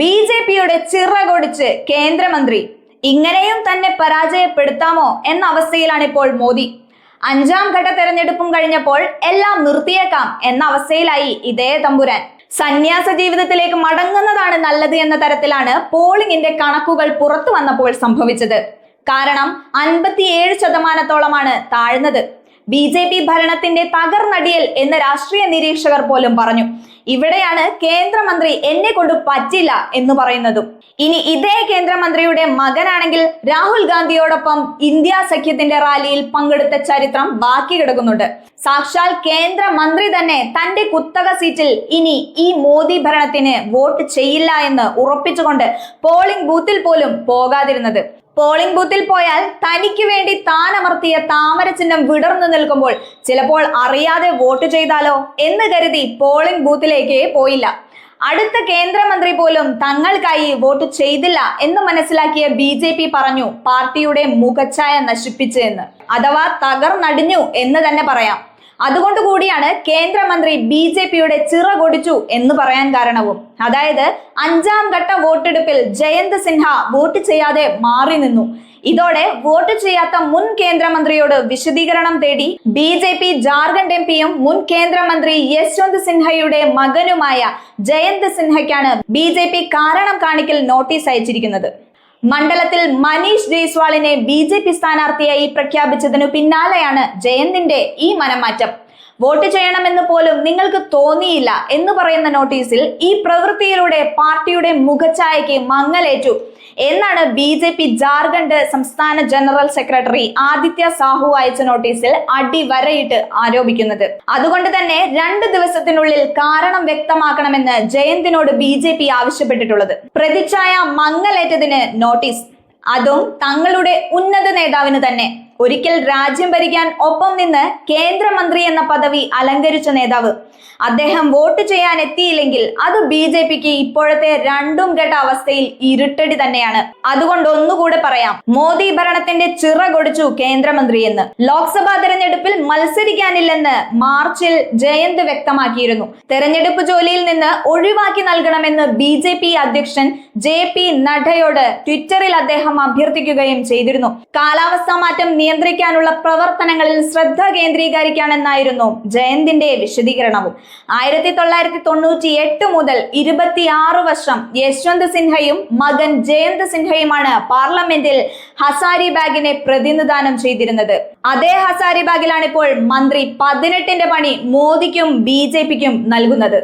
B J പിയുടെ ചിറകൊടിച്ച് കേന്ദ്രമന്ത്രി ഇങ്ങനെയും തന്നെ പരാജയപ്പെടുത്താമോ എന്ന അവസ്ഥയിലാണ് ഇപ്പോൾ മോദി. അഞ്ചാം ഘട്ട തെരഞ്ഞെടുപ്പും കഴിഞ്ഞപ്പോൾ എല്ലാം നിർത്തിയേക്കാം എന്ന അവസ്ഥയിലായി ഇതേ തമ്പുരാൻ. സന്യാസ ജീവിതത്തിലേക്ക് മടങ്ങുന്നതാണ് നല്ലത് എന്ന തരത്തിലാണ് പോളിംഗിന്റെ കണക്കുകൾ പുറത്തു വന്നപ്പോൾ സംഭവിച്ചത്. കാരണം അൻപത്തിയേഴ് ശതമാനത്തോളമാണ് താഴ്ന്നത്. ബി ജെ പി ഭരണത്തിന്റെ തകർന്നടിയൽ എന്ന് രാഷ്ട്രീയ നിരീക്ഷകർ പോലും പറഞ്ഞു. ഇവിടെയാണ് കേന്ദ്രമന്ത്രി എന്നെ കൊണ്ട് പറ്റില്ല എന്ന് പറയുന്നതും. ഇനി ഇതേ കേന്ദ്രമന്ത്രിയുടെ മകനാണെങ്കിൽ രാഹുൽ ഗാന്ധിയോടൊപ്പം ഇന്ത്യ സഖ്യത്തിന്റെ റാലിയിൽ പങ്കെടുത്ത ചരിത്രം ബാക്കി കിടക്കുന്നുണ്ട്. സാക്ഷാൽ കേന്ദ്രമന്ത്രി തന്നെ തന്റെ കുത്തക സീറ്റിൽ ഇനി ഈ മോദി ഭരണത്തിന് വോട്ട് ചെയ്യില്ല എന്ന് ഉറപ്പിച്ചുകൊണ്ട് പോളിംഗ് ബൂത്തിൽ പോലും പോകാതിരുന്നത്. പോളിംഗ് ബൂത്തിൽ പോയാൽ തനിക്ക് വേണ്ടി താൻ അമർത്തിയ താമര ചിഹ്നം വിടർന്നു നിൽക്കുമ്പോൾ ചിലപ്പോൾ അറിയാതെ വോട്ട് ചെയ്താലോ എന്ന് കരുതി പോളിംഗ് ബൂത്തിലേക്ക് പോയില്ല. അടുത്ത കേന്ദ്രമന്ത്രി പോലും തങ്ങൾക്കായി വോട്ട് ചെയ്തില്ല എന്ന് മനസ്സിലാക്കിയ ബി ജെ പി പറഞ്ഞു പാർട്ടിയുടെ മുഖച്ഛായ നശിപ്പിച്ചു എന്ന് അഥവാ തകർന്നടിഞ്ഞു എന്ന് തന്നെ പറയാം. അതുകൊണ്ട് കൂടിയാണ് കേന്ദ്രമന്ത്രി ബി ജെ പിയുടെ ചിറകൊടിച്ചു എന്ന് പറയാൻ കാരണവും. അതായത് അഞ്ചാം ഘട്ട വോട്ടെടുപ്പിൽ ജയന്ത് സിൻഹ വോട്ട് ചെയ്യാതെ മാറി നിന്നു. ഇതോടെ വോട്ട് ചെയ്യാത്ത മുൻ കേന്ദ്രമന്ത്രിയോട് വിശദീകരണം തേടി B J P Jharkhand M പിയും മുൻ കേന്ദ്രമന്ത്രി യശ്വന്ത് സിൻഹയുടെ മകനുമായ ജയന്ത് സിൻഹയ്ക്കാണ് ബി കാരണം കാണിക്കൽ നോട്ടീസ് അയച്ചിരിക്കുന്നത്. മണ്ഡലത്തിൽ മനീഷ് ജയ്സ്വാളിനെ ബി ജെ പി സ്ഥാനാർത്ഥിയായി പ്രഖ്യാപിച്ചതിനു പിന്നാലെയാണ് ജയന്തിന്റെ ഈ മനംമാറ്റം. വോട്ട് ചെയ്യണമെന്ന് പോലും നിങ്ങൾക്ക് തോന്നിയില്ല എന്ന് പറയുന്ന നോട്ടീസിൽ ഈ പ്രവൃത്തിയിലൂടെ പാർട്ടിയുടെ മുഖഛായയ്ക്ക് മങ്ങലേറ്റു. എന്നാണ് ബി ജെ പി ജാർഖണ്ഡ് സംസ്ഥാന ജനറൽ സെക്രട്ടറി ആദിത്യ സാഹു അയച്ച നോട്ടീസിൽ അടിവരയിട്ട് ആരോപിക്കുന്നത്. അതുകൊണ്ട് തന്നെ രണ്ട് ദിവസത്തിനുള്ളിൽ കാരണം വ്യക്തമാക്കണമെന്ന് ജയന്തിനോട് ബി ജെ പി ആവശ്യപ്പെട്ടിട്ടുള്ളത്. പ്രതിച്ഛായ മങ്ങലേറ്റതിന് നോട്ടീസ്. അതും തങ്ങളുടെ ഉന്നത നേതാവിന് തന്നെ. ഒരിക്കൽ രാജ്യം ഭരിക്കാൻ ഒപ്പം നിന്ന് കേന്ദ്രമന്ത്രി എന്ന പദവി അലങ്കരിച്ച നേതാവ്. അദ്ദേഹം വോട്ട് ചെയ്യാൻ എത്തിയില്ലെങ്കിൽ അത് ബി ജെ പിക്ക് ഇപ്പോഴത്തെ രണ്ടും ഘട്ട അവസ്ഥയിൽ ഇരുട്ടടി തന്നെയാണ്. അതുകൊണ്ട് ഒന്നുകൂടെ പറയാം. മോദി ഭരണത്തിന്റെ ചിറകൊടിച്ചു കേന്ദ്രമന്ത്രി എന്ന്. ലോക്സഭാ തെരഞ്ഞെടുപ്പിൽ മത്സരിക്കാനില്ലെന്ന് മാർച്ചിൽ ജയന്ത് വ്യക്തമാക്കിയിരുന്നു. തെരഞ്ഞെടുപ്പ് ജോലിയിൽ നിന്ന് ഒഴിവാക്കി നൽകണമെന്ന് ബി ജെ പി അധ്യക്ഷൻ ജെ പി നഡ്ഡയോട് ട്വിറ്ററിൽ അദ്ദേഹം അഭ്യർത്ഥിക്കുകയും ചെയ്തിരുന്നു. കാലാവസ്ഥാ മാറ്റം നിയന്ത്രിക്കാനുള്ള പ്രവർത്തനങ്ങളിൽ ശ്രദ്ധ കേന്ദ്രീകരിക്കാനെന്നായിരുന്നു ജയന്തിന്റെ വിശദീകരണവും. ആയിരത്തി തൊള്ളായിരത്തി തൊണ്ണൂറ്റി എട്ട് മുതൽ ഇരുപത്തിയാറ് വർഷം യശ്വന്ത് സിൻഹയും മകൻ ജയന്ത് സിൻഹയുമാണ് പാർലമെന്റിൽ ഹസാരിബാഗിനെ പ്രതിനിധാനം ചെയ്തിരുന്നത്. അതേ ഹസാരിബാഗിലാണ് ഇപ്പോൾ മന്ത്രി പതിനെട്ടിന്റെ പണി മോദിക്കും ബി നൽകുന്നത്.